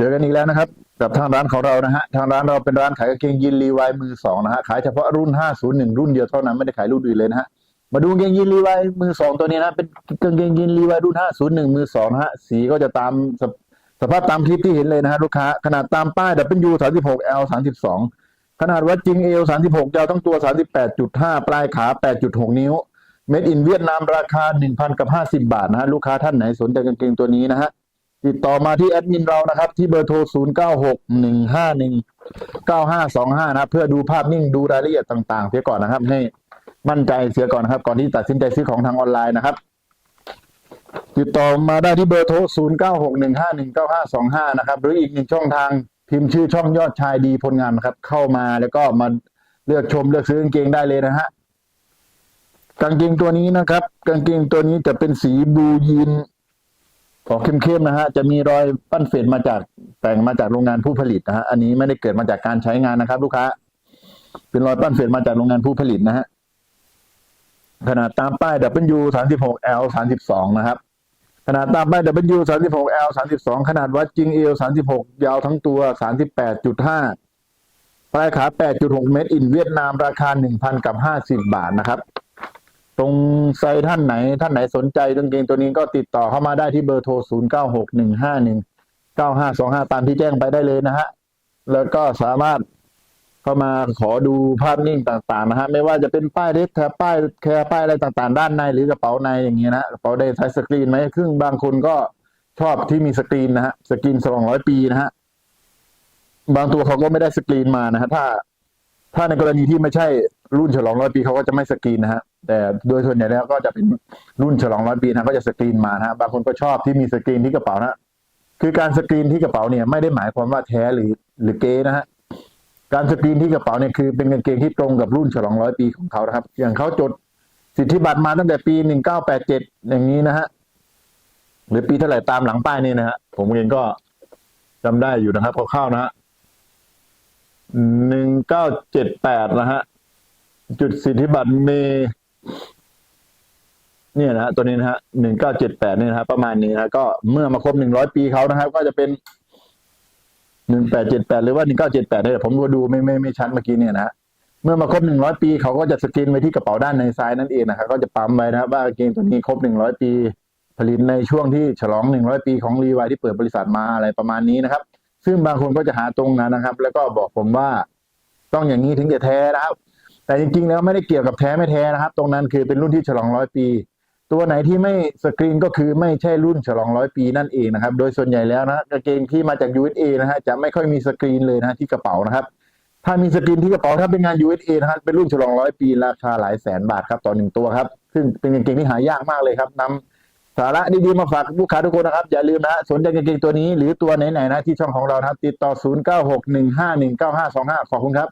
เจอกันอีกแล้วนะครับ กับทางร้านของเรานะฮะทางร้านเราเป็นร้านขายกางเกงยีนรีวายมือสองนะฮะขายเฉพาะรุ่น 501 รุ่นเดียวเท่านั้นไม่ได้ขายรุ่นอื่นเลยนะฮะมาดูกางเกงยีนรีวายมือสองตัวนี้นะเป็นกางเกงยีนรีวายรุ่น 501 มือสองนะฮะสีก็จะตามสภสภาพตามคลิปที่เห็นเลยนะฮะลูกค้า ขนาดตามป้าย W 36 L 32ขนาดวัดจริง L 36ยาวทั้งตัว 38.5 ปลายขา 8.6 นิ้ว เม็ดอินเวียดนามราคา 1,000กับ50 บาทนะฮะลูกค้าท่านไหนสนใจกางเกงตัวนี้นะฮะ ติดต่อมาที่แอดมินเรานะครับ ที่เบอร์โทร 0 9 6 1 5 1 9 5 2 5 นะเพื่อดูภาพนิ่งดูรายละเอียดต่าง ๆ เสียก่อนนะครับ ให้มั่นใจเสียก่อนนะครับ ก่อนที่ตัดสินใจซื้อของทางออนไลน์นะครับ ติดต่อมาได้ที่เบอร์โทร 0 9 6 1 5 1 9 5 2 5 นะครับ หรืออีกหนึ่งช่องทางพิมพ์ชื่อช่องยอดชายดีผลงานนะครับ เข้ามาแล้วก็มาเลือกชมเลือกซื้อกางเกงได้เลยนะฮะกางเกงตัวนี้นะครับ กางเกงตัวนี้จะเป็นสีบลูยีน ออกเข้มๆนะฮะจะมีรอยปั้นเฟดมาจากแต่งมาจากโรงงานผู้ผลิตนะฮะอันนี้ไม่ได้เกิดมาจากการใช้งานนะครับ ลูกค้า เป็นรอยปั้นเฟดมาจากโรงงานผู้ผลิตนะฮะขนาดตามป้าย W 36 L 32นะครับ ขนาดตามป้าย W 36 L 32ขนาดวัดจริง L 36 ยาวทั้งตัว 38.5ปลายขา 8.6 เมตร อินเวียดนามราคา 1,000กับ50 บาทนะครับ ตรงไซท่านไหน ท่านไหนสนใจกางเกงตัวนี้ก็ติดต่อเข้ามาได้ที่เบอร์โทร 0 9 6 1 5 1 9 5 2 5 ตามที่แจ้งไปได้เลยนะฮะ แล้วก็สามารถเข้ามาขอดูภาพนิ่งต่างๆนะฮะ ไม่ว่าจะเป็นป้ายเล็กแคป้ายแคร์ป้ายอะไรต่างๆ ด้านในหรือกระเป๋าในอย่างเงี้ยนะกระเป๋าใดใช้สกรีนไหมครึ่งบางคนก็ชอบที่มีสกรีนนะฮะ สกรีน200ปีนะฮะ บางตัวเขาก็ไม่ได้สกรีนมานะฮะ ถ้า ถ้าในกรณีที่ไม่ใช่รุ่นฉลองร้อยปีเขาก็จะไม่สกรีนนะฮะ แต่โดยส่วนใหญ่แล้วก็จะเป็นรุ่นฉลองร้อยปีนะก็จะสกรีนมานะฮะบางคนก็ชอบที่มีสกรีนที่กระเป๋านะคือการสกรีนที่กระเป๋าเนี่ยไม่ได้หมายความว่าแท้หรือหรือเก๊นะฮะการสกรีนที่กระเป๋าเนี่ยคือเป็นกางเกงที่ตรงกับรุ่นฉลองร้อยปีของเขานะครับ อย่างเขาจดสิทธิบัตรมาตั้งแต่ปีหนึ่งเก้าแปดเจ็ดอย่างนี้นะฮะหรือปีเท่าไหร่ตามหลังป้ายนี่นะฮะผมเองก็จำได้อยู่นะครับคร่าวๆนะฮะหนึ่งเก้าเจ็ดแปดนะฮะจุดสิทธิบัตรเม เนี่ยนะฮะตัวนี้นะฮะหนึ่งเก้าเจ็ดแปดนี่นะฮะประมาณนี้นะฮะก็เมื่อมาครบหนึ่งร้อยปีเขานะครับ ก็จะเป็นหนึ่งแปดเจ็ดแปดหรือว่าหนึ่งเก้าเจ็ดแปดเนี่ยผมก็ดูไม่ไม่ไม่ชัดเมื่อกี้เนี่ยนะฮะเมื่อมาครบหนึ่งร้อยปีเขาก็จะสกรีนไว้ที่กระเป๋าด้านในซ้ายนั่นเองนะครับก็จะปั๊มไว้นะครับว่ากางเกงตัวนี้ครบหนึ่งร้อยปี ผลิตในช่วงที่ฉลองหนึ่งร้อยปีของรีวายที่เปิดบริษัทมาอะไรประมาณนี้นะครับ ซึ่งบางคนก็จะหาตรงนั้นนะครับ แล้วก็บอกผมว่าต้องอย่างนี้ถึงจะแท้นะครับ แต่จริงๆแล้วไม่ได้เกี่ยวกับแท้ไม่แท้นะครับ ตรงนั้นคือเป็นรุ่นที่ฉลองร้อยปี ตัวไหนที่ไม่สกรีนก็คือไม่ใช่รุ่นฉลองร้อยปีนั่นเองนะครับ โดยส่วนใหญ่แล้วนะกางเกงที่มาจาก USA นะฮะจะไม่ค่อยมีสกรีนเลยนะที่กระเป๋านะครับ ถ้ามีสกรีนที่กระเป๋าถ้าเป็นงาน USA นะฮะเป็นรุ่นฉลองร้อยปีราคาหลายแสนบาทครับต่อหนึ่งตัวครับ ซึ่งเป็นกางเกงที่หายากมากเลยครับนำสาระดีๆมาฝากลูกค้าทุกคนนะครับ อย่าลืมนะสนใจกางเกงตัวนี้หรือตัวไหนๆนะที่ช่องของเรานะครับติดต่อ 0 9 6 1 5 1 9 5 2 5 ขอบคุณครับ